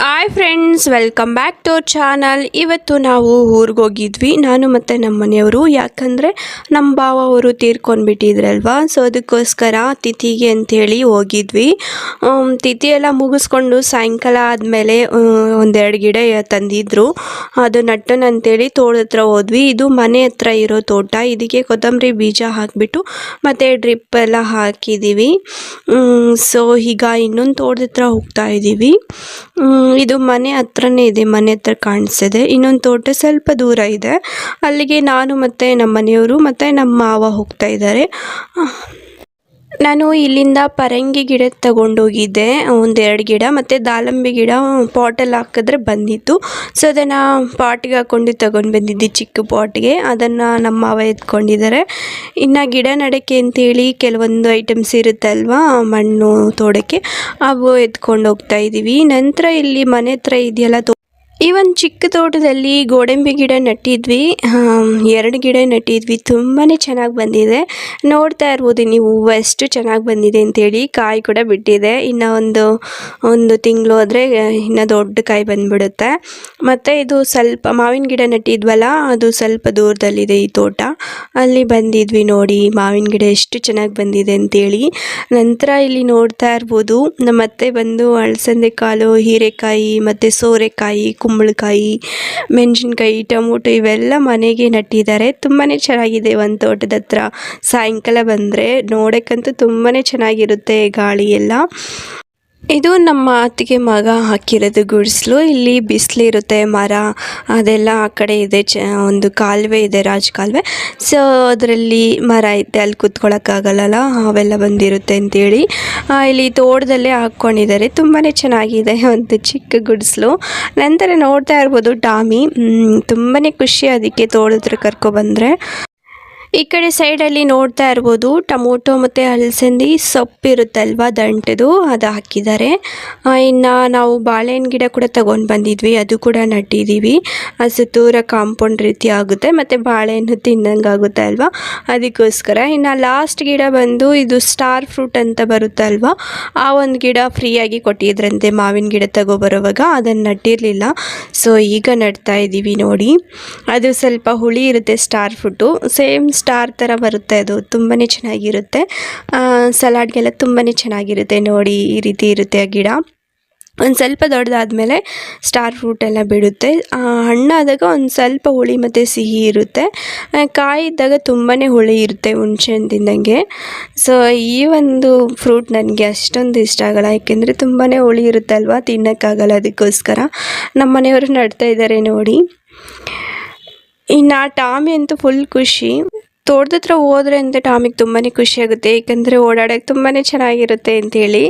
Hi friends welcome back to channel ಇವತ್ತು ನಾವು ಊರಿಗೆ ಹೋಗಿದ್ವಿ. ನಾನು ಮತ್ತು ನಮ್ಮ ಮನೆಯವರು. ಯಾಕಂದರೆ ನಮ್ಮ ಭಾವ ಅವರು ತೀರ್ಕೊಂಡ್ಬಿಟ್ಟಿದ್ರಲ್ವಾ ಸೊ ಅದಕ್ಕೋಸ್ಕರ ತಿಥಿಗೆ ಅಂಥೇಳಿ ಹೋಗಿದ್ವಿ. ತಿಥಿ ಎಲ್ಲ ಮುಗಿಸ್ಕೊಂಡು ಸಾಯಂಕಾಲ ಆದಮೇಲೆ ಒಂದೆರಡು ಗಿಡ ತಂದಿದ್ರು. ಅದು ನಟ್ಟನ್ ತೋಟದ ಹತ್ರ ಹೋದ್ವಿ. ಇದು ಮನೆ ಹತ್ರ ಇರೋ ತೋಟ. ಇದಕ್ಕೆ ಕೊತ್ತಂಬರಿ ಬೀಜ ಹಾಕಿಬಿಟ್ಟು ಮತ್ತು ಡ್ರಿಪ್ ಎಲ್ಲ ಹಾಕಿದ್ದೀವಿ ಸೊ ಈಗ ಇನ್ನೊಂದು ತೋಟದ ಹತ್ರ ಹೋಗ್ತಾ ಇದ್ದೀವಿ ಇದು ಮನೆ ಹತ್ರನೇ ಇದೆ, ಮನೆ ಹತ್ರ ಕಾಣಿಸ್ತಿದೆ. ಇನ್ನೊಂದು ತೋಟ ಸ್ವಲ್ಪ ದೂರ ಇದೆ. ಅಲ್ಲಿಗೆ ನಾನು ಮತ್ತು ನಮ್ಮ ಮನೆಯವರು ಮತ್ತು ನಮ್ಮ ಮಾವ ಹೋಗ್ತಾ ಇದ್ದಾರೆ. ನಾನು ಇಲ್ಲಿಂದ ಪರಂಗಿ ಗಿಡ ತಗೊಂಡೋಗಿದ್ದೆ ಒಂದೆರಡು ಗಿಡ, ಮತ್ತು ದಾಳಂಬೆ ಗಿಡ ಪಾಟಲ್ಲಿ ಹಾಕಿದ್ರೆ ಬಂದಿತ್ತು. ಸೊ ಅದನ್ನು ಪಾಟ್ಗೆ ಹಾಕ್ಕೊಂಡು ತಗೊಂಡು ಬಂದಿದ್ದೆ, ಚಿಕ್ಕ ಪಾಟ್ಗೆ. ಅದನ್ನು ನಮ್ಮ ಮಾವ ಎತ್ಕೊಂಡಿದ್ದಾರೆ. ಇನ್ನು ಗಿಡ ನಡಕ್ಕೆ ಅಂತೇಳಿ ಕೆಲವೊಂದು ಐಟಮ್ಸ್ ಇರುತ್ತಲ್ವಾ ಮಣ್ಣು ತೋಡಕ್ಕೆ ಅವು ಎತ್ಕೊಂಡು ಹೋಗ್ತಾ ಇದ್ದೀವಿ ನಂತರ ಇಲ್ಲಿ ಮನೆ ಹತ್ರ ಇದೆಯಲ್ಲ ಈ ಒಂದು ಚಿಕ್ಕ ತೋಟದಲ್ಲಿ ಗೋಡಂಬಿ ಗಿಡ ನೆಟ್ಟಿದ್ವಿ. ಎರಡು ಗಿಡ ನೆಟ್ಟಿದ್ವಿ. ತುಂಬಾ ಚೆನ್ನಾಗಿ ಬಂದಿದೆ. ನೋಡ್ತಾ ಇರ್ಬೋದು ನೀವು ಹೂವು ಎಷ್ಟು ಚೆನ್ನಾಗಿ ಬಂದಿದೆ ಅಂತೇಳಿ. ಕಾಯಿ ಕೂಡ ಬಿಟ್ಟಿದೆ. ಇನ್ನು ಒಂದು ಒಂದು ತಿಂಗಳು ಆದರೆ, ಇನ್ನು ದೊಡ್ಡ ಕಾಯಿ ಬಂದ್ಬಿಡುತ್ತೆ. ಮತ್ತು ಇದು ಸ್ವಲ್ಪ ಮಾವಿನ ಗಿಡ ನೆಟ್ಟಿದ್ವಲ್ಲ, ಅದು ಸ್ವಲ್ಪ ದೂರದಲ್ಲಿದೆ ಈ ತೋಟ. ಅಲ್ಲಿ ಬಂದಿದ್ವಿ ನೋಡಿ, ಮಾವಿನ ಗಿಡ ಎಷ್ಟು ಚೆನ್ನಾಗಿ ಬಂದಿದೆ ಅಂತೇಳಿ. ನಂತರ ಇಲ್ಲಿ ನೋಡ್ತಾ ಇರ್ಬೋದು, ನಮ್ಮ ಅತ್ತೆ ಬಂದು ಅಳಸಂದೆ ಕಾಳು, ಹೀರೆಕಾಯಿ, ಮತ್ತು ಸೋರೆಕಾಯಿ ಕುಂಬಳಕಾಯಿ, ಮೆಣಸಿನ್ಕಾಯಿ, ಟೊಮೊಟೊ ಇವೆಲ್ಲ ಮನೆಗೆ ನಟ್ಟಿದ್ದಾರೆ. ತುಂಬಾ ಚೆನ್ನಾಗಿದೆ ಒಂದು ತೋಟದ ಹತ್ರ. ಸಾಯಂಕಾಲ ಬಂದರೆ ನೋಡೋಕ್ಕಂತೂ ತುಂಬಾ ಚೆನ್ನಾಗಿರುತ್ತೆ ಗಾಳಿ ಎಲ್ಲ ಇದು ನಮ್ಮ ಅತ್ತಿಗೆ ಮಗ ಹಾಕಿರೋದು ಗುಡಿಸ್ಲು. ಇಲ್ಲಿ ಬಿಸಿಲಿರುತ್ತೆ ಮರ ಅದೆಲ್ಲ ಆ ಕಡೆ ಇದೆ. ಚ, ಒಂದು ಕಾಲುವೆ ಇದೆ, ರಾಜ ಕಾಲುವೆ. ಸೊ ಅದರಲ್ಲಿ ಮರ ಐತೆ, ಅಲ್ಲಿ ಕೂತ್ಕೊಳ್ಳೋಕ್ಕಾಗಲ್ಲ ಅವೆಲ್ಲ ಬಂದಿರುತ್ತೆ ಅಂತೇಳಿ. ಇಲ್ಲಿ ತೋಟದಲ್ಲೇ ಹಾಕ್ಕೊಂಡಿದ್ದಾರೆ. ತುಂಬಾ ಚೆನ್ನಾಗಿದೆ ಒಂದು ಚಿಕ್ಕ ಗುಡಿಸ್ಲು. ನಂತರ ನೋಡ್ತಾ ಇರ್ಬೋದು ಟಾಮಿ ತುಂಬಾ ಖುಷಿ ಅದಕ್ಕೆ ತೋಟದ ಕರ್ಕೊಬಂದರೆ ಈ ಕಡೆ ಸೈಡಲ್ಲಿ ನೋಡ್ತಾ ಇರ್ಬೋದು, ಟೊಮೊಟೊ ಮತ್ತು ಹಲಸಂದಿ ಸೊಪ್ಪು ಇರುತ್ತಲ್ವ ದಂಟದು, ಅದು ಹಾಕಿದ್ದಾರೆ. ಇನ್ನು ನಾವು ಬಾಳೆಹಣ್ಣು ಗಿಡ ಕೂಡ ತಗೊಂಡು ಬಂದಿದ್ವಿ, ಅದು ಕೂಡ ನಟ್ಟಿದ್ದೀವಿ. ಅದು ಸುತ್ತೂರ ಕಾಂಪೌಂಡ್ ರೀತಿ ಆಗುತ್ತೆ, ಮತ್ತು ಬಾಳೆಹಣ್ಣು ತಿನ್ನಂಗೆ ಆಗುತ್ತೆ ಅಲ್ವಾ? ಅದಕ್ಕೋಸ್ಕರ ಇನ್ನು ಲಾಸ್ಟ್ ಗಿಡ ಬಂದು ಇದು ಸ್ಟಾರ್ ಫ್ರೂಟ್ ಅಂತ ಬರುತ್ತಲ್ವ, ಆ ಒಂದು ಗಿಡ ಫ್ರೀಯಾಗಿ ಕೊಟ್ಟಿದ್ರಂತೆ ಮಾವಿನ ಗಿಡ ತಗೊಬರೋವಾಗ ಅದನ್ನು ನಟ್ಟಿರಲಿಲ್ಲ. ಸೊ ಈಗ ನಡ್ತಾ ಇದ್ದೀವಿ ನೋಡಿ. ಅದು ಸ್ವಲ್ಪ ಹುಳಿ ಇರುತ್ತೆ ಸ್ಟಾರ್ ಫ್ರೂಟು ಸೇಮ್ ಸ್ಟಾರ್ ಥರ ಬರುತ್ತೆ ಅದು. ತುಂಬಾ ಚೆನ್ನಾಗಿರುತ್ತೆ. ಸಲಾಡ್ಗೆಲ್ಲ ತುಂಬಾ ಚೆನ್ನಾಗಿರುತ್ತೆ. ನೋಡಿ ಈ ರೀತಿ ಇರುತ್ತೆ ಆ ಗಿಡ. ಒಂದು ಸ್ವಲ್ಪ ದೊಡ್ಡದಾದಮೇಲೆ ಸ್ಟಾರ್ ಫ್ರೂಟ್ ಎಲ್ಲ ಬಿಡುತ್ತೆ. ಆ, ಹಣ್ಣಾದಾಗ ಒಂದು ಸ್ವಲ್ಪ ಹುಳಿ ಮತ್ತು ಸಿಹಿ ಇರುತ್ತೆ. ಆ, ಕಾಯಿ ಇದ್ದಾಗ ತುಂಬಾ ಹುಳಿ ಇರುತ್ತೆ ಹುಣಸೆ ತಿಂದಂಗೆ. ಸೊ ಈ ಒಂದು ಫ್ರೂಟ್ ನನಗೆ ಅಷ್ಟೊಂದು ಇಷ್ಟ ಆಗೋಲ್ಲ. ಯಾಕೆಂದರೆ ತುಂಬಾ ಹುಳಿ ಇರುತ್ತಲ್ವ ತಿನ್ನೋಕ್ಕಾಗಲ್ಲ ಅದಕ್ಕೋಸ್ಕರ. ನಮ್ಮ ಮನೆಯವರು ನಡ್ತಾ ಇದ್ದಾರೆ ನೋಡಿ. ಇನ್ನು ಟಾಮಿ ಅಂತೂ ಫುಲ್ ಖುಷಿ. ತೋಟದ ಹತ್ರ ಹೋದ್ರೆ ಅಂದರೆ ಟಾಮಿಗೆ ತುಂಬಾ ಖುಷಿ ಆಗುತ್ತೆ ಏಕೆಂದರೆ ಓಡಾಡೋಕ್ಕೆ ತುಂಬಾ ಚೆನ್ನಾಗಿರುತ್ತೆ ಅಂತೇಳಿ.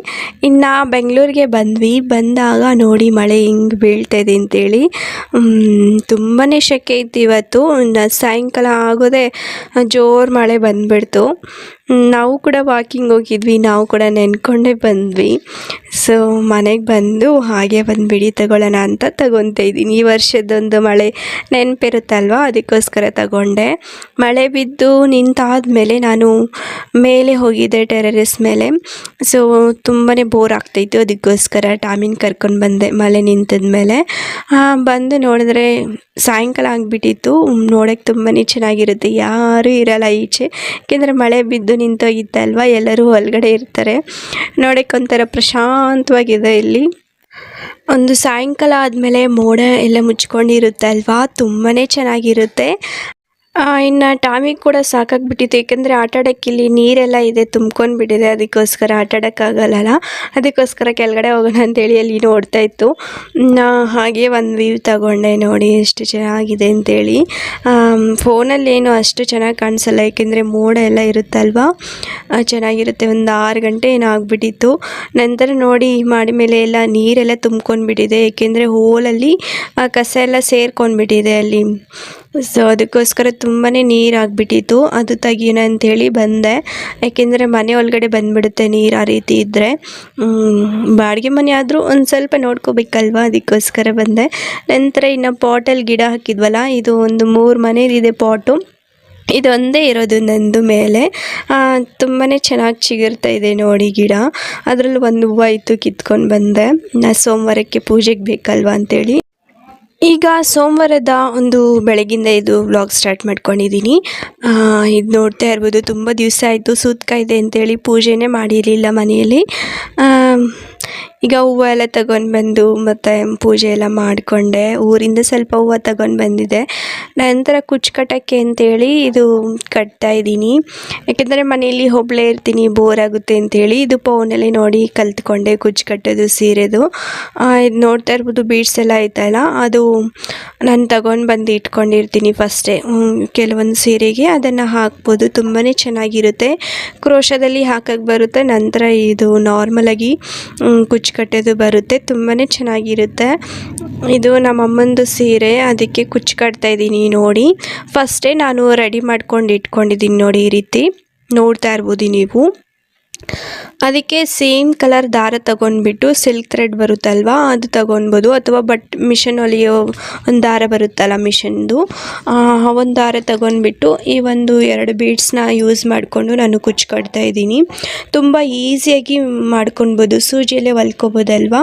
ಇನ್ನು ಬೆಂಗಳೂರಿಗೆ ಬಂದ್ವಿ, ಬಂದಾಗ ನೋಡಿ ಮಳೆ ಹಿಂಗೆ ಇದೆ ಅಂತೇಳಿ. ತುಂಬಾ ಶೆಕೆ ಇತ್ತು ಇವತ್ತು. ಸಾಯಂಕಾಲ ಆಗೋದೆ ಜೋರು ಮಳೆ ಬಂದುಬಿಡ್ತು. ನಾವು ಕೂಡ ವಾಕಿಂಗ್ ಹೋಗಿದ್ವಿ, ನಾವು ಕೂಡ ನೆನ್ಕೊಂಡೇ ಬಂದ್ವಿ. ಸೊ ಮನೆಗೆ ಬಂದು ಹಾಗೆ ಒಂದು ಬಿಡಿ ತಗೊಳ್ಳೋಣ ಅಂತ ತಗೊತಾ ಇದ್ದೀನಿ. ಈ ವರ್ಷದೊಂದು ಮಳೆ ನೆನಪಿರುತ್ತಲ್ವ? ಅದಕ್ಕೋಸ್ಕರ ತಗೊಂಡೆ. ಮಳೆ ಬಿದ್ದು ನಿಂತಾದ ಮೇಲೆ ನಾನು ಮೇಲೆ ಹೋಗಿದ್ದೆ ಟೆರರಿಸ್ ಮೇಲೆ. ಸೊ ತುಂಬಾ ಬೋರ್ ಆಗ್ತಾಯಿತ್ತು ಅದಕ್ಕೋಸ್ಕರ ಟಾಮಿನ್ ಕರ್ಕೊಂಡು ಬಂದೆ ಮಳೆ ನಿಂತದ ಬಂದು ನೋಡಿದ್ರೆ ಸಾಯಂಕಾಲ ಆಗಿಬಿಟ್ಟಿತ್ತು. ನೋಡೋಕ್ಕೆ ತುಂಬಾ ಚೆನ್ನಾಗಿರುತ್ತೆ. ಯಾರೂ ಇರಲ್ಲ ಈಚೆ. ಏಕೆಂದರೆ ಮಳೆ ಬಿದ್ದು ನಿಂತೋಗಿತ್ತಲ್ವ ಎಲ್ಲರೂ ಒಳಗಡೆ ಇರ್ತಾರೆ. ನೋಡೋಕ್ಕೆ ಒಂಥರ ಪ್ರಶಾಂತವಾಗಿದೆ ಇಲ್ಲಿ. ಒಂದು ಸಾಯಂಕಾಲ ಆದಮೇಲೆ ಮೋಡ ಎಲ್ಲ ಮುಚ್ಕೊಂಡಿರುತ್ತಲ್ವಾ ತುಂಬಾ ಚೆನ್ನಾಗಿರುತ್ತೆ. ಇನ್ನು ಟಾಮಿಗೆ ಕೂಡ ಸಾಕಾಗ್ಬಿಟ್ಟಿತ್ತು. ಏಕೆಂದರೆ ಆಟ ಇಲ್ಲಿ ನೀರೆಲ್ಲ ಇದೆ ತುಂಬ್ಕೊಂಡು ಬಿಟ್ಟಿದೆ ಅದಕ್ಕೋಸ್ಕರ ಆಟ ಆಡೋಕ್ಕಾಗಲ್ಲಲ್ಲ? ಅದಕ್ಕೋಸ್ಕರ ಕೆಳಗಡೆ ಹೋಗೋಣ ಅಂತೇಳಿ ಅಲ್ಲಿ ನೋಡ್ತಾ ಇತ್ತು. ಹಾಗೆ ಒಂದು ವ್ಯೂ ತಗೊಂಡೆ ನೋಡಿ ಎಷ್ಟು ಚೆನ್ನಾಗಿದೆ ಅಂತೇಳಿ ಫೋನಲ್ಲಿ ಏನು ಅಷ್ಟು ಚೆನ್ನಾಗಿ ಕಾಣಿಸಲ್ಲ. ಏಕೆಂದರೆ ಮೋಡ ಎಲ್ಲ ಇರುತ್ತಲ್ವಾ? ಚೆನ್ನಾಗಿರುತ್ತೆ. ಒಂದು ಆರು ಗಂಟೆ ಏನೋ ಆಗಿಬಿಟ್ಟಿತ್ತು. ನಂತರ ನೋಡಿ ಮಾಡಿ ಮೇಲೆ ಎಲ್ಲ ನೀರೆಲ್ಲ ತುಂಬ್ಕೊಂಡ್ಬಿಟ್ಟಿದೆ. ಏಕೆಂದರೆ ಹೋಲಲ್ಲಿ ಕಸ ಎಲ್ಲ ಸೇರ್ಕೊಂಡ್ಬಿಟ್ಟಿದೆ ಅಲ್ಲಿ. ಸೊ ಅದಕ್ಕೋಸ್ಕರ ತುಂಬಾ ನೀರು ಆಗಿಬಿಟ್ಟಿತ್ತು ಅದು ತೆಗಿಯೋಣ ಅಂಥೇಳಿ ಬಂದೆ. ಯಾಕೆಂದರೆ ಮನೆ ಒಳಗಡೆ ಬಂದುಬಿಡುತ್ತೆ ನೀರು ಆ ರೀತಿ ಇದ್ದರೆ ಬಾಡಿಗೆ ಮನೆ ಆದರೂ ಒಂದು ಸ್ವಲ್ಪ ನೋಡ್ಕೋಬೇಕಲ್ವ? ಅದಕ್ಕೋಸ್ಕರ ಬಂದೆ. ನಂತರ ಇನ್ನು ಪಾಟಲ್ಲಿ ಗಿಡ ಹಾಕಿದ್ವಲ್ಲ, ಇದು ಒಂದು ಮೂರು ಮನೇಲಿದೆ ಪಾಟು. ಇದೊಂದೇ ಇರೋದು ನಂದು ಮೇಲೆ. ತುಂಬಾ ಚೆನ್ನಾಗಿ ಚಿಗುರ್ತಾ ಇದೆ ನೋಡಿ ಗಿಡ. ಅದರಲ್ಲಿ ಒಂದು ಹೂವು ಇತ್ತು, ಕಿತ್ಕೊಂಡು ಬಂದೆ. ನಾ ಸೋಮವಾರಕ್ಕೆ ಪೂಜೆಗೆ ಬೇಕಲ್ವಾ ಅಂತೇಳಿ. ಈಗ ಸೋಮವಾರದ ಒಂದು ಬೆಳಗಿಂದ ಇದು ವ್ಲಾಗ್ ಸ್ಟಾರ್ಟ್ ಮಾಡ್ಕೊಂಡಿದ್ದೀನಿ ಇದು ನೋಡ್ತಾ ಇರ್ಬೋದು, ತುಂಬ ದಿವಸ ಆಯಿತು, ಸೂತ್ಕ ಇದೆ ಅಂತೇಳಿ ಪೂಜೆನೇ ಮಾಡಿರಲಿಲ್ಲ ಮನೆಯಲ್ಲಿ. ಈಗ ಹೂವು ಎಲ್ಲ ತಗೊಂಡು ಬಂದು ಮತ್ತು ಪೂಜೆ ಎಲ್ಲ ಮಾಡಿಕೊಂಡೆ. ಊರಿಂದ ಸ್ವಲ್ಪ ಹೂವು ತಗೊಂಡು ಬಂದಿದೆ. ನಂತರ ಕುಚ್ಚು ಕಟ್ಟೋಕ್ಕೆ ಅಂತೇಳಿ ಇದು ಕಟ್ತಾ ಇದ್ದೀನಿ. ಯಾಕೆಂದರೆ ಮನೆಯಲ್ಲಿ ಒಬ್ಳೇ ಇರ್ತೀನಿ ಬೋರ್ ಆಗುತ್ತೆ ಅಂತೇಳಿ. ಇದು ಪೌನಲ್ಲಿ ನೋಡಿ ಕಲ್ತ್ಕೊಂಡೆ ಕುಚ್ಚು ಕಟ್ಟೋದು ಸೀರೆದು ಇದು ನೋಡ್ತಾ ಇರ್ಬೋದು ಬೀಡ್ಸ್ ಎಲ್ಲ ಐತಲ್ಲ ಅದು ನಾನು ತಗೊಂಡು ಬಂದು ಇಟ್ಕೊಂಡಿರ್ತೀನಿ ಫಸ್ಟೇ. ಕೆಲವೊಂದು ಸೀರೆಗೆ ಅದನ್ನು ಹಾಕ್ಬೋದು. ತುಂಬಾ ಚೆನ್ನಾಗಿರುತ್ತೆ. ಕ್ರೋಶದಲ್ಲಿ ಹಾಕಕ್ಕೆ ಬರುತ್ತೆ. ನಂತರ ಇದು ನಾರ್ಮಲಾಗಿ ಕುಚ್ಚು ಕಟ್ಟೋದು ಬರುತ್ತೆ ತುಂಬಾ ಚೆನ್ನಾಗಿರುತ್ತೆ. ಇದು ನಮ್ಮ ಅಮ್ಮಂದು ಸೀರೆ, ಅದಕ್ಕೆ ಕುಚ್ಚು ಕಟ್ತಾ ಇದ್ದೀನಿ ನೋಡಿ. ಫಸ್ಟೇ ನಾನು ರೆಡಿ ಮಾಡ್ಕೊಂಡು ಇಟ್ಕೊಂಡಿದ್ದೀನಿ ನೋಡಿ ಈ ರೀತಿ. ನೋಡ್ತಾ ಇರ್ಬೋದು ನೀವು. ಅದಕ್ಕೆ ಸೇಮ್ ಕಲರ್ ದಾರ ತಗೊಂಡ್ಬಿಟ್ಟು ಸಿಲ್ಕ್ ಥ್ರೆಡ್ ಬರುತ್ತಲ್ವಾ, ಅದು ತಗೊಳ್ಬೋದು ಅಥವಾ ಬಟ್ ಮಿಷನ್ ಹೊಲಿಯೋ ಒಂದು ದಾರ ಬರುತ್ತಲ್ಲ ಮಿಷನ್ದು. ಒಂದು ದಾರ ತಗೊಂಡ್ಬಿಟ್ಟು ಈ ಒಂದು ಎರಡು ಬೀಡ್ಸ್ನ ಯೂಸ್ ಮಾಡಿಕೊಂಡು ನಾನು ಕುಚ್ಚು ಕಟ್ತಾ ಇದ್ದೀನಿ. ತುಂಬ ಈಸಿಯಾಗಿ ಮಾಡ್ಕೊಳ್ಬೋದು ಸೂಜಿಯಲ್ಲೇ ಹೊಲ್ಕೋಬೋದಲ್ವಾ?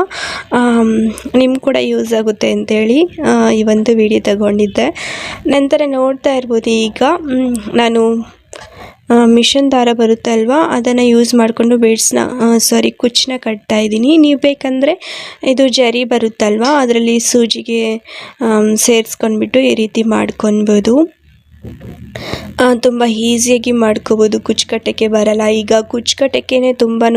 ನಿಮ್ಗೆ ಕೂಡ ಯೂಸ್ ಆಗುತ್ತೆ ಅಂತೇಳಿ ಈ ಒಂದು ವಿಡಿಯೋ ತಗೊಂಡಿದ್ದೆ. ನಂತರ ನೋಡ್ತಾ ಇರ್ಬೋದು ಈಗ ನಾನು ಮಿಷನ್ ದಾರ ಬರುತ್ತೆ ಅಲ್ವಾ? ಅದನ್ನು ಯೂಸ್ ಮಾಡಿಕೊಂಡು ಬೀಡ್ಸ್ನ ಸಾರಿ ಕುಚ್ಚನ್ನ ಕಟ್ತಾ ಇದ್ದೀನಿ. ನೀವು ಬೇಕಂದರೆ ಇದು ಜರಿ ಬರುತ್ತಲ್ವಾ? ಅದರಲ್ಲಿ ಸೂಜಿಗೆ ಸೇರಿಸ್ಕೊಂಡ್ಬಿಟ್ಟು ಈ ರೀತಿ ಮಾಡ್ಕೊಬೋದು ತುಂಬ ಈಸಿಯಾಗಿ ಮಾಡ್ಕೋಬೋದು. ಕುಚ್ಚುಕಟ್ಟಕ್ಕೆ ಬರಲ್ಲ. ಈಗ ಕುಚ್ಚುಕಟ್ಟಕ್ಕೆ ತುಂಬಾ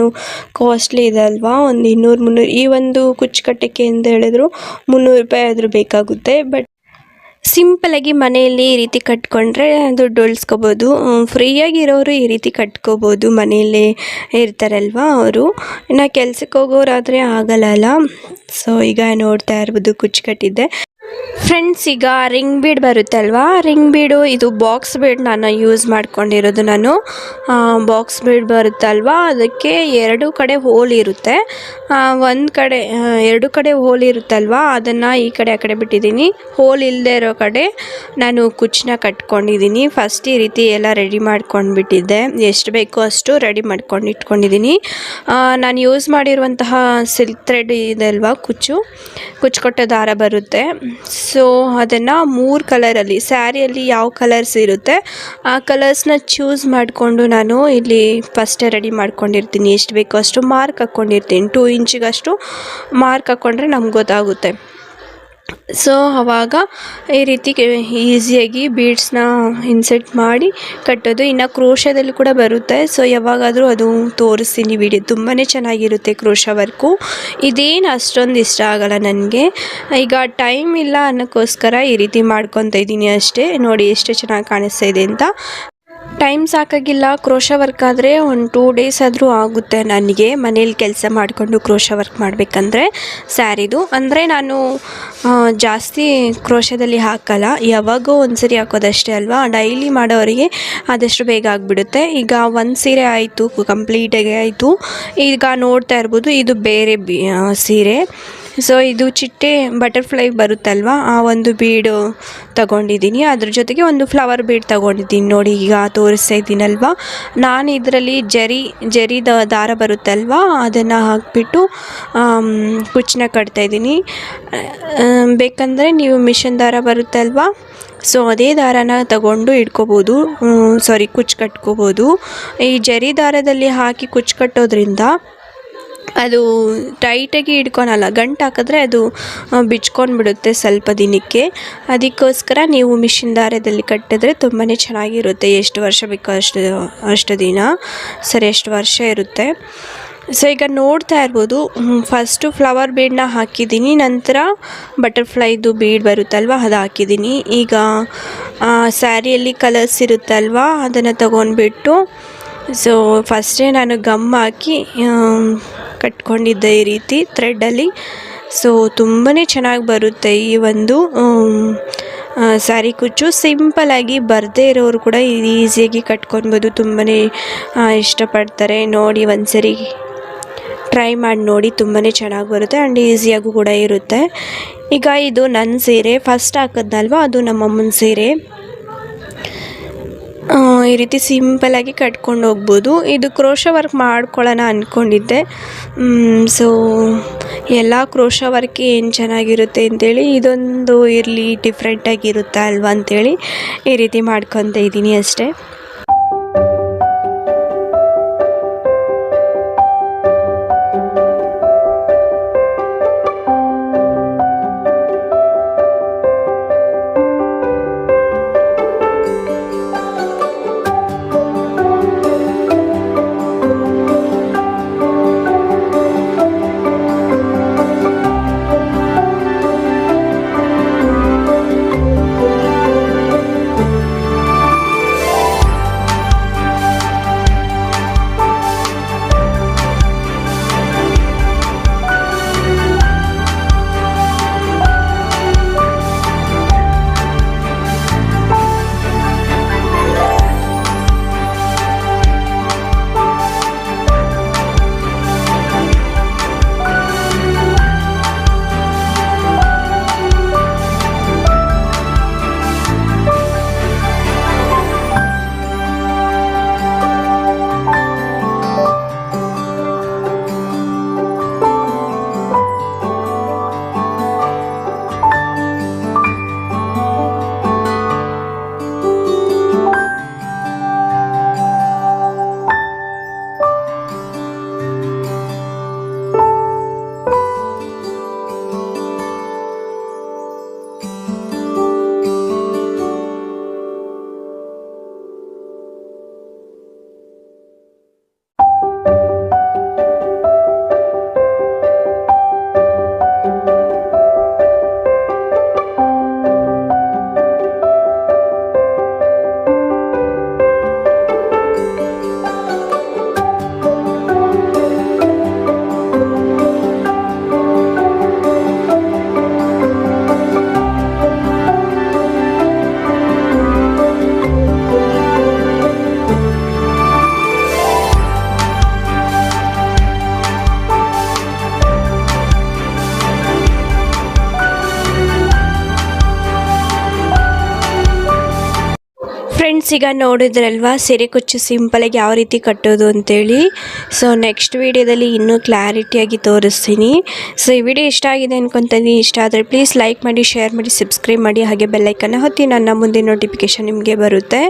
ಕಾಸ್ಟ್ಲಿ ಇದೆ ಅಲ್ವಾ? ಒಂದು ಇನ್ನೂರು ಮುನ್ನೂರು ಈ ಒಂದು ಕುಚ್ಚುಕಟ್ಟಕ್ಕೆ ಅಂತ ಹೇಳಿದ್ರು ಮುನ್ನೂರು ರೂಪಾಯಿ ಆದರೂ ಬೇಕಾಗುತ್ತೆ. ಬಟ್ ಸಿಂಪಲಾಗಿ ಮನೆಯಲ್ಲಿ ಈ ರೀತಿ ಕಟ್ಕೊಂಡ್ರೆ ದುಡ್ಡು ಉಳಿಸ್ಕೋಬೋದು. ಫ್ರೀಯಾಗಿರೋರು ಈ ರೀತಿ ಕಟ್ಕೋಬೋದು ಮನೆಯಲ್ಲೇ ಇರ್ತಾರಲ್ವ ಅವರು. ಇನ್ನು ಕೆಲ್ಸಕ್ಕೆ ಹೋಗೋರಾದರೆ ಆಗಲ್ಲ ಸೊ ಈಗ ನೋಡ್ತಾ ಇರ್ಬೋದು ಕುಚ್ಚು ಕಟ್ಟಿದ್ದೆ ಫ್ರೆಂಡ್ಸ್ ಈಗ ರಿಂಗ್ ಬೀಡ್ ಬರುತ್ತಲ್ವಾ? ರಿಂಗ್ ಬೀಡು ಇದು ಬಾಕ್ಸ್ ಬೀಡ್ ನಾನು ಯೂಸ್ ಮಾಡ್ಕೊಂಡಿರೋದು ನಾನು. ಬಾಕ್ಸ್ ಬೀಡ್ ಬರುತ್ತಲ್ವಾ? ಅದಕ್ಕೆ ಎರಡು ಕಡೆ ಹೋಲ್ ಇರುತ್ತೆ. ಒಂದು ಕಡೆ ಎರಡು ಕಡೆ ಹೋಲ್ ಇರುತ್ತಲ್ವಾ? ಅದನ್ನು ಈ ಕಡೆ, ಆ ಕಡೆ ಬಿಟ್ಟಿದ್ದೀನಿ. ಹೋಲ್ ಇಲ್ಲದೆ ಇರೋ ಕಡೆ ನಾನು ಕುಚ್ಚನ್ನ ಕಟ್ಕೊಂಡಿದ್ದೀನಿ. ಫಸ್ಟ್ ಈ ರೀತಿ ಎಲ್ಲ ರೆಡಿ ಮಾಡ್ಕೊಂಡ್ಬಿಟ್ಟಿದ್ದೆ. ಎಷ್ಟು ಬೇಕೋ ಅಷ್ಟು ರೆಡಿ ಮಾಡ್ಕೊಂಡು ಇಟ್ಕೊಂಡಿದ್ದೀನಿ. ನಾನು ಯೂಸ್ ಮಾಡಿರುವಂತಹ ಸಿಲ್ಕ್ ಥ್ರೆಡ್ ಇದೆ ಅಲ್ವಾ ಕುಚ್ಚು? ಕುಚ್ಚು ಕೊಟ್ಟ ದಾರ ಬರುತ್ತೆ. ಸೊ ಅದನ್ನು ಮೂರು ಕಲರಲ್ಲಿ ಸ್ಯಾರಿಯಲ್ಲಿ ಯಾವ ಕಲರ್ಸ್ ಇರುತ್ತೆ, ಆ ಕಲರ್ಸ್ನ ಚೂಸ್ ಮಾಡಿಕೊಂಡು ನಾನು ಇಲ್ಲಿ ಫಸ್ಟೇ ರೆಡಿ ಮಾಡ್ಕೊಂಡಿರ್ತೀನಿ. ಎಷ್ಟು ಬೇಕೋ ಅಷ್ಟು ಮಾರ್ಕ್ ಹಾಕ್ಕೊಂಡಿರ್ತೀನಿ ಟೂ ಇಂಚಿಗಷ್ಟು ಮಾರ್ಕ್ ಹಾಕ್ಕೊಂಡ್ರೆ ನಮ್ಗೆ ಗೊತ್ತಾಗುತ್ತೆ. ಸೊ ಆವಾಗ ಈ ರೀತಿ ಈಸಿಯಾಗಿ ಬೀಡ್ಸ್ನ ಇನ್ಸೆಟ್ ಮಾಡಿ ಕಟ್ಟೋದು. ಇನ್ನು ಕ್ರೋಶದಲ್ಲಿ ಕೂಡ ಬರುತ್ತೆ. ಸೊ ಯಾವಾಗಾದರೂ ಅದು ತೋರಿಸ್ತೀನಿ ವಿಡಿಯೋ ತುಂಬಾ ಚೆನ್ನಾಗಿರುತ್ತೆ ಕ್ರೋಶ ವರ್ಕು ಇದೇನು ಅಷ್ಟೊಂದು ಇಷ್ಟ ಆಗಲ್ಲ ನನಗೆ. ಈಗ ಟೈಮ್ ಇಲ್ಲ ಅನ್ನೋಕ್ಕೋಸ್ಕರ ಈ ರೀತಿ ಮಾಡ್ಕೊತಾ ಇದ್ದೀನಿ ಅಷ್ಟೇ. ನೋಡಿ, ಎಷ್ಟು ಚೆನ್ನಾಗಿ ಕಾಣಿಸ್ತಾ ಇದೆ ಅಂತ. ಟೈಮ್ ಸಾಕಾಗಿಲ್ಲ, ಕ್ರೋಶ ವರ್ಕ್ ಆದರೆ ಒಂದು ಟೂ ಡೇಸ್ ಆದರೂ ಆಗುತ್ತೆ ನನಗೆ. ಮನೇಲಿ ಕೆಲಸ ಮಾಡಿಕೊಂಡು ಕ್ರೋಶ ವರ್ಕ್ ಮಾಡಬೇಕಂದ್ರೆ ಸ್ಯಾರಿದು. ಅಂದರೆ ನಾನು ಜಾಸ್ತಿ ಕ್ರೋಶದಲ್ಲಿ ಹಾಕಲ್ಲ. ಯಾವಾಗೋ ಒಂದು ಸರಿ ಹಾಕೋದಷ್ಟೇ ಅಲ್ವಾ? ಡೈಲಿ ಮಾಡೋರಿಗೆ ಆದಷ್ಟು ಬೇಗ ಆಗಿಬಿಡುತ್ತೆ. ಈಗ ಒಂದು ಸೀರೆ ಆಯಿತು ಕಂಪ್ಲೀಟಾಗಿ ಆಯಿತು. ಈಗ ನೋಡ್ತಾ ಇರ್ಬೋದು, ಇದು ಬೇರೆ ಸೀರೆ. ಸೊ ಇದು ಚಿಟ್ಟೆ ಬಟರ್ಫ್ಲೈ ಬರುತ್ತಲ್ವ? ಆ ಒಂದು ಬೀಡು ತಗೊಂಡಿದ್ದೀನಿ. ಅದ್ರ ಜೊತೆಗೆ ಒಂದು ಫ್ಲವರ್ ಬೀಡ್ ತಗೊಂಡಿದ್ದೀನಿ. ನೋಡಿ, ಈಗ ತೋರಿಸ್ತಾ ಇದ್ದೀನಲ್ವ? ನಾನು ಇದರಲ್ಲಿ ಜರಿ ಜರಿದ ದಾರ ಬರುತ್ತಲ್ವ? ಅದನ್ನು ಹಾಕಿಬಿಟ್ಟು ಕುಚ್ಚನ್ನ ಕಟ್ತಾ ಇದ್ದೀನಿ. ಬೇಕಂದರೆ ನೀವು ಮಿಷನ್ ದಾರ ಬರುತ್ತಲ್ವ? ಸೊ ಅದೇ ದಾರನ ತಗೊಂಡು ಇಟ್ಕೋಬೋದು. ಸಾರಿ ಕುಚ್ಚು ಕಟ್ಕೋಬೋದು. ಈ ಜರಿ ದಾರದಲ್ಲಿ ಹಾಕಿ ಕುಚ್ಚು ಕಟ್ಟೋದ್ರಿಂದ ಅದು ಟೈಟಾಗಿ ಹಿಡ್ಕೊಳಲ್ಲ, ಗಂಟು ಹಾಕಿದ್ರೆ ಅದು ಬಿಚ್ಕೊಂಡು ಬಿಡುತ್ತೆ ಸ್ವಲ್ಪ ದಿನಕ್ಕೆ. ಅದಕ್ಕೋಸ್ಕರ ನೀವು ಮಿಷಿನ್ ದಾರದಲ್ಲಿ ಕಟ್ಟಿದ್ರೆ ತುಂಬಾ ಚೆನ್ನಾಗಿರುತ್ತೆ. ಎಷ್ಟು ವರ್ಷ ಬೇಕೋ ಅಷ್ಟು ಅಷ್ಟು ದಿನ. ಸರಿ ಎಷ್ಟು ವರ್ಷ ಇರುತ್ತೆ. ಸೊ ಈಗ ನೋಡ್ತಾ ಇರ್ಬೋದು ಫಸ್ಟು ಫ್ಲವರ್ ಬೀಡನ್ನ ಹಾಕಿದ್ದೀನಿ, ನಂತರ ಬಟರ್ಫ್ಲೈದು ಬೀಡ್ ಬರುತ್ತಲ್ವ, ಅದು ಹಾಕಿದ್ದೀನಿ. ಈಗ ಸ್ಯಾರಿಯಲ್ಲಿ ಕಲರ್ಸ್ ಇರುತ್ತಲ್ವ, ಅದನ್ನು ತಗೊಂಡ್ಬಿಟ್ಟು ಸೊ ಫಸ್ಟೇ ನಾನು ಗಮ್ ಹಾಕಿ ಕಟ್ಕೊಂಡಿದ್ದೆ ಈ ರೀತಿ ಥ್ರೆಡ್ಡಲ್ಲಿ ಸೊ ತುಂಬಾ ಚೆನ್ನಾಗಿ ಬರುತ್ತೆ ಈ ಒಂದು ಸ್ಯಾರಿ ಕುಚ್ಚು. ಸಿಂಪಲಾಗಿ ಬರದೇ ಇರೋರು ಕೂಡ ಈಸಿಯಾಗಿ ಕಟ್ಕೊಳ್ಬೋದು ತುಂಬಾ ಇಷ್ಟಪಡ್ತಾರೆ. ನೋಡಿ ಒಂದ್ಸರಿ ಟ್ರೈ ಮಾಡಿ ನೋಡಿ ತುಂಬಾ ಚೆನ್ನಾಗಿ ಬರುತ್ತೆ ಆ್ಯಂಡ್ ಈಸಿಯಾಗೂ ಕೂಡ ಇರುತ್ತೆ. ಈಗ ಇದು ನನ್ನ ಸೀರೆ. ಫಸ್ಟ್ ಹಾಕಿದ್ನಲ್ವ? ಅದು ನಮ್ಮಮ್ಮನ ಸೀರೆ. ಈ ರೀತಿ ಸಿಂಪಲಾಗಿ ಕಟ್ಕೊಂಡು ಹೋಗ್ಬೋದು. ಇದು ಕ್ರೋಶ ವರ್ಕ್ ಮಾಡ್ಕೊಳ್ಳೋಣ ಅಂದ್ಕೊಂಡಿದ್ದೆ ಸೊ ಎಲ್ಲ ಕ್ರೋಶ ವರ್ಕ್ ಏನು ಚೆನ್ನಾಗಿರುತ್ತೆ ಅಂತೇಳಿ, ಇದೊಂದು ಇರಲಿ ಡಿಫ್ರೆಂಟಾಗಿರುತ್ತಾ ಅಲ್ವಾ ಅಂತೇಳಿ ಈ ರೀತಿ ಮಾಡ್ಕೊತ ಇದ್ದೀನಿ ಅಷ್ಟೇ. ಫ್ರೆಂಡ್ಸ್ ಈಗ ನೋಡಿದ್ರಲ್ವಾ, ಸೀರೆ ಕುಚ್ಚು ಸಿಂಪಲಾಗಿ ಯಾವ ರೀತಿ ಕಟ್ಟೋದು ಅಂತೇಳಿ. ಸೊ ನೆಕ್ಸ್ಟ್ ವೀಡಿಯೋದಲ್ಲಿ ಇನ್ನೂ ಕ್ಲಾರಿಟಿಯಾಗಿ ತೋರಿಸ್ತೀನಿ. ಸೊ ಈ ವಿಡಿಯೋ ಇಷ್ಟ ಆಗಿದೆ ಅನ್ಕೊತೀನಿ ಇಷ್ಟ ಆದರೆ ಪ್ಲೀಸ್ ಲೈಕ್ ಮಾಡಿ ಶೇರ್ ಮಾಡಿ ಸಬ್ಸ್ಕ್ರೈಬ್ ಮಾಡಿ, ಹಾಗೆ ಬೆಲ್ಲೈಕನ್ನು ಹೊತ್ತಿ ನನ್ನ ಮುಂದೆ ನೋಟಿಫಿಕೇಷನ್ ನಿಮಗೆ ಬರುತ್ತೆ.